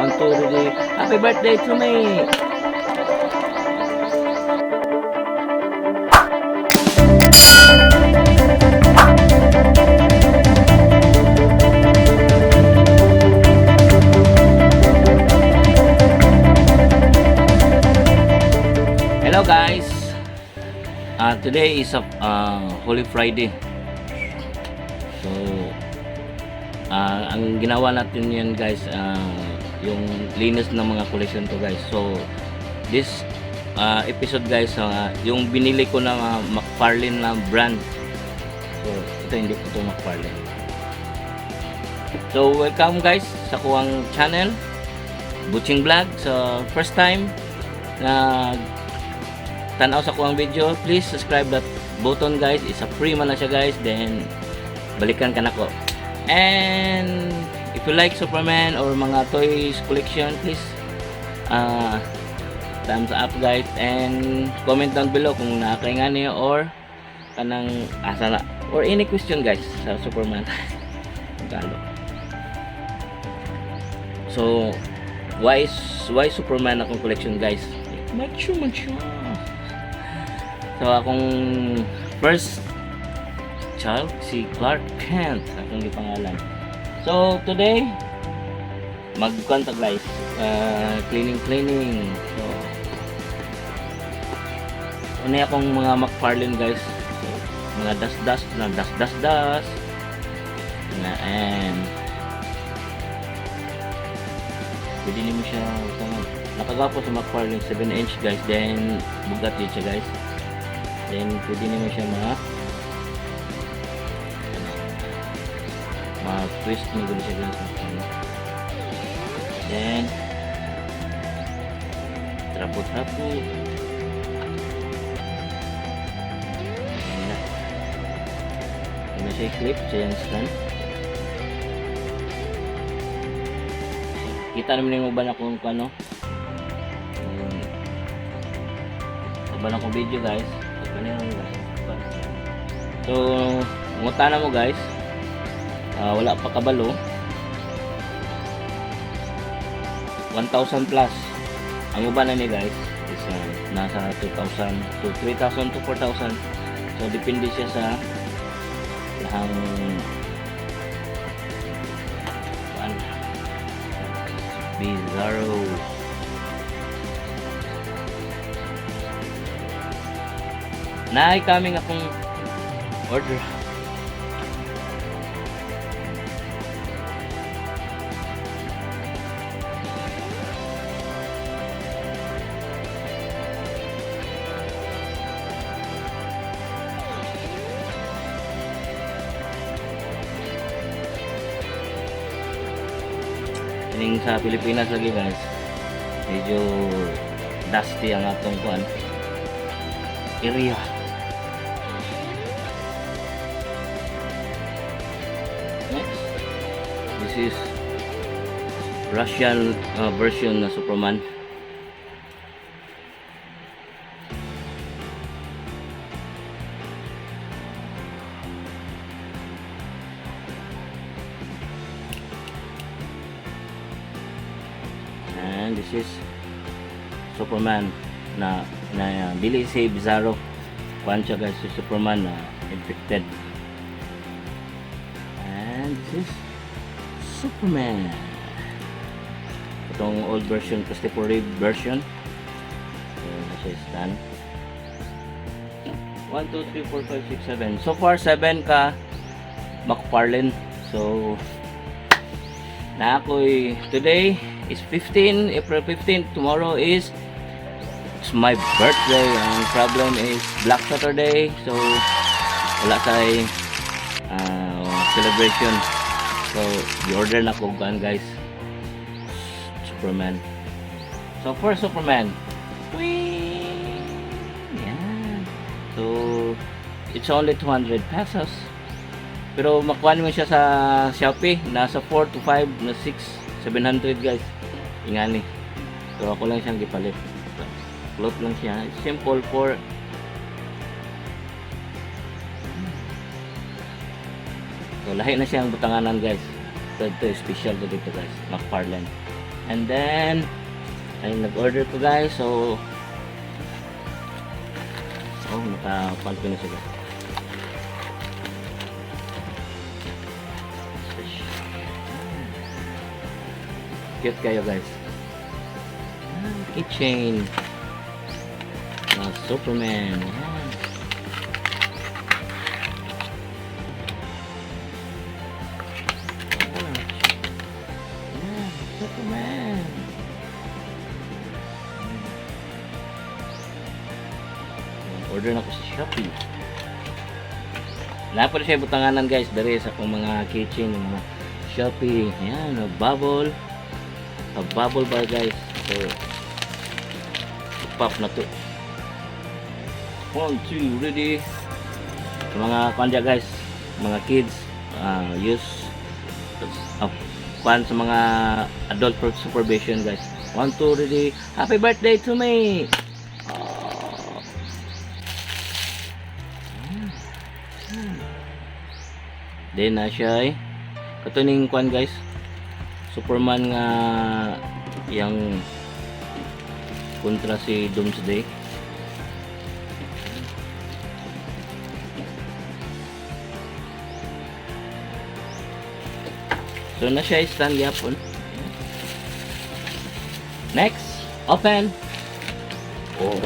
Two, three. Happy birthday to me! Hello guys! Uh, today is a uh, Holy Friday. So, ah, ang ginawa natin yan guys, ah, yung linis ng mga collection to guys. So, this ah, episode guys, ah, yung binili ko ng ah, McFarlane na brand. So, ito hindi ko to McFarlane. So, welcome guys sa kuwang channel. Butching Vlog. So, first time na tanaw sa kuwang video, please subscribe that button guys. Isa free man na siya guys. Then, balikan ka na ko. And, if you like Superman or mga toys collection, please, uh, thumbs up guys. And, comment down below kung nakakaingan niyo or kanang asa na. Or any question guys sa Superman. Galo. So, why why Superman akong collection guys? Macho, macho. So, akong first child, si Clark Kent, akong gipangalan. So, today, mag-contact guys. Uh, cleaning, cleaning. So, ano akong mga McFarlane guys. So, mga dust, dust, na dust, dust, dust. Na, and, pwede nyo siya, nakagapo sa McFarlane 7 inch guys. Then, bugat yun siya guys. Then, pwede naman siya mga ma-twist mo gulo siya guys. Then, trapo-trapo. Ayan na. Ayan na siya i-clip. Siya yung stand. Kita naman yung uban akong ano. Uban akong video guys. Ano yung guys? So, ngutana mo guys. Ah, wala pa kabalo. 1,000 plus. Ang uban na ni guys is ah, nasa 2,000 to 3,000 to 4,000. So, depende siya sa lahang kuan. Bizarro. Naay kaming akong order. Ining sa Pilipinas lagi guys. Medyo dusty ang atong kuan area. Next, this is Russian uh, version na Superman. Superman na na dili si Bizarro. Kuan siya si Superman na infected. And this is Superman. Itong old version, Christopher Reeve version. So, na siya stand. 1, 2, 3, 4, 5, 6, 7. So far, 7 ka McFarlane. So, na ako'y today is 15, April 15. Tomorrow is it's my birthday. Ang problem is Black Saturday. So, wala tayo uh, celebration. So, i-order na ko gan guys. Superman. So, for Superman. Whee! Yan. So, it's only 200 pesos. Pero makuha mo siya sa Shopee. Nasa 4 to 5 na 6, 700 guys. Ingani. So, ako lang siyang gipalit. So, cloth lang siya. Simple for So, lahi na siyang butanganan guys. Ito, ito special to dito guys. McFarlane. And then, ay nag-order ko guys. So, oh, naka-pan ko na sila. Cute kayo guys. Ah, Keychain. Superman. Yan. Ah, yan, Superman. Order na ko sa Shopee. Wala pa rin siya butanganan guys. Dari sa akong mga kitchen, mga Shopee. Yan, a bubble. A bubble bar guys. So, pop na to. One, two, ready. Sa mga kanya guys, mga kids, uh, use uh, pan sa mga adult supervision guys. One, two, ready. Happy birthday to me! Then na siya eh. Katuning kwan guys. Superman nga yang kontra si Doomsday. So na siya stand yapon. Next, open. Oh.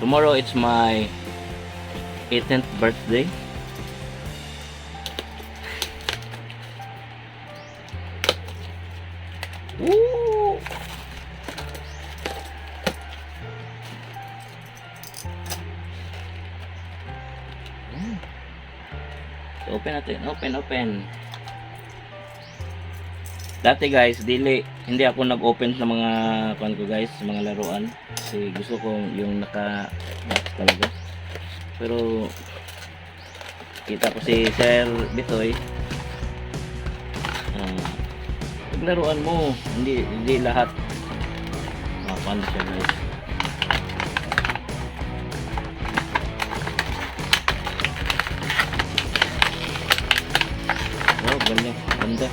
Tomorrow it's my 18th birthday. Open natin. Open, open. Dati guys, dili, hindi ako nag-open sa mga kuan ko guys, mga laruan. Kasi gusto ko yung naka-box talaga. Pero kita ko si Sir Bitoy. Ah, paglaruan mo, hindi hindi lahat. Ah, paano siya guys? Ganda.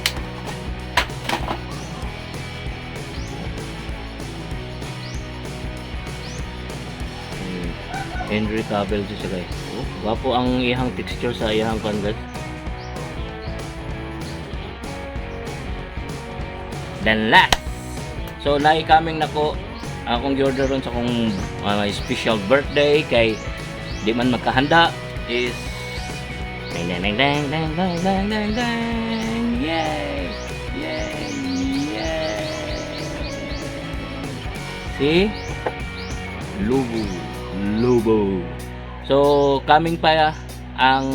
Hmm. Henry Cavill siya guys. Oh, gwapo ang ihang texture sa ihang kan guys. Then last. So nai coming na ko akong order ron sa akong uh, special birthday kay di man magkahanda is dang dang dang dang dang dang dang dang yay yay yay see Lubo. Lubo. So, coming pa ang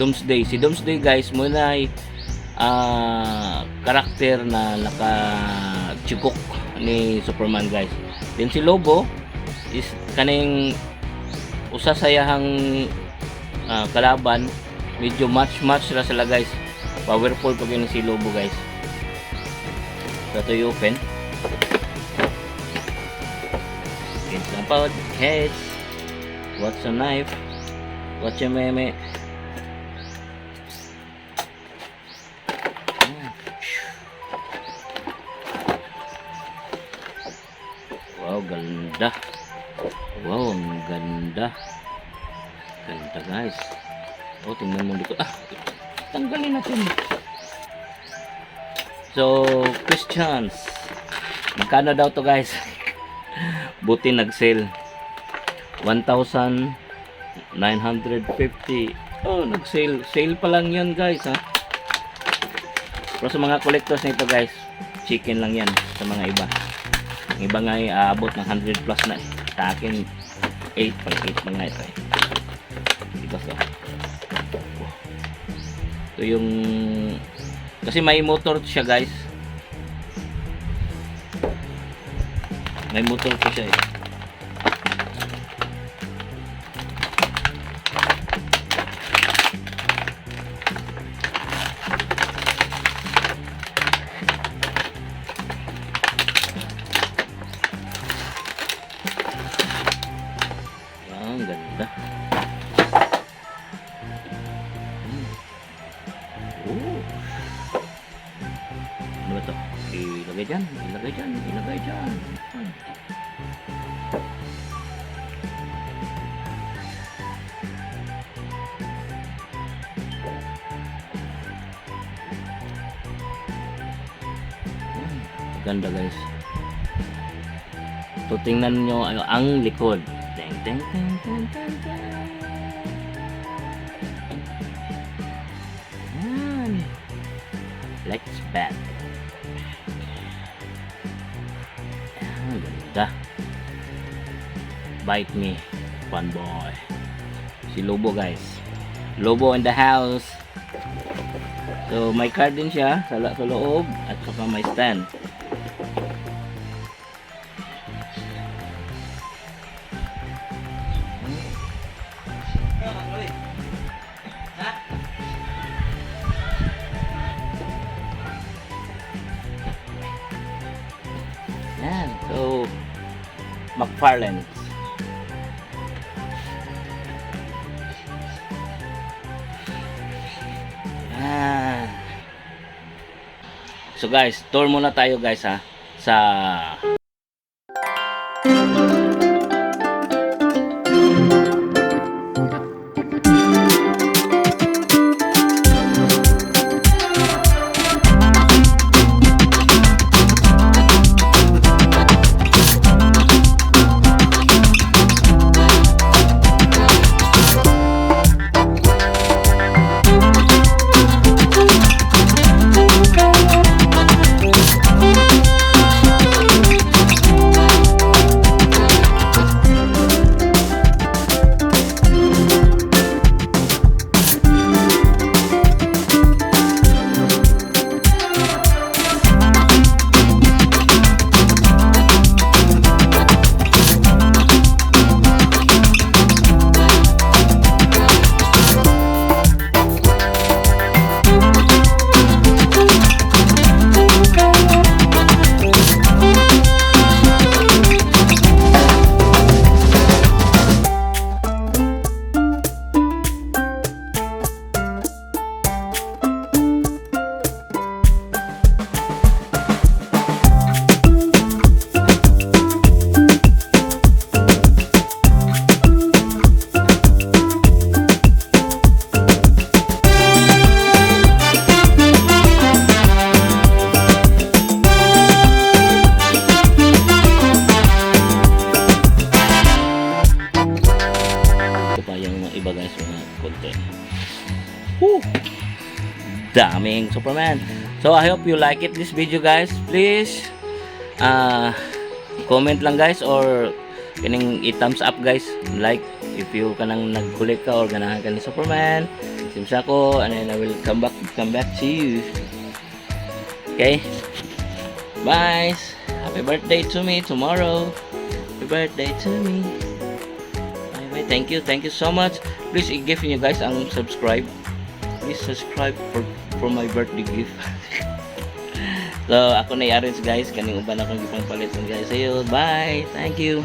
Doomsday. Si Doomsday guys, muna ay ah, karakter na naka-chukok ni Superman guys. Then si Lobo is kaning usa sa yahang ah, kalaban medyo match match ra sila guys. Powerful pag yun si Lobo guys. So, ito yung open. It's about heads. What's a knife? What's a meme? Wow, ganda. Wow, ganda. Ganda guys. Oh, tingnan mo dito. Ah, natin. So, questions. Magkano daw to guys? Buti nag-sale. 1,950. Oh, nag-sale. Sale pa lang yan guys ha. Pero sa mga collectors nito guys, chicken lang yan sa mga iba. Yung iba nga ay aabot ng 100 plus na. Sa akin, 8 pang 8 pa nga ito eh. Dito so. Ito yung kasi may motor siya guys. May motor po siya eh. Ganda guys. So tingnan nyo ano, ang likod. Teng, teng, teng, teng, teng. Let's bet. Ayan, ganda. Bite me, fun boy. Si Lobo guys. Lobo in the house. So may card din siya sa, sa loob at saka may stand. McFarland. Yan. So guys, tour muna tayo guys ha sa Daming Superman. So I hope you like it this video guys. Please uh, comment lang guys or kining i-thumbs up guys. Like if you kanang nagkulik ka or ganahan ka ni Superman. Simsa ko and then I will come back come back to you. Okay? Bye. Happy birthday to me tomorrow. Happy birthday to me. Bye bye. Thank you. Thank you so much. Please i-give nyo guys ang subscribe. Please subscribe for for my birthday gift. so ako na i-arrange guys kaning uban akong gipang palit guys. Sayo. Bye. Thank you.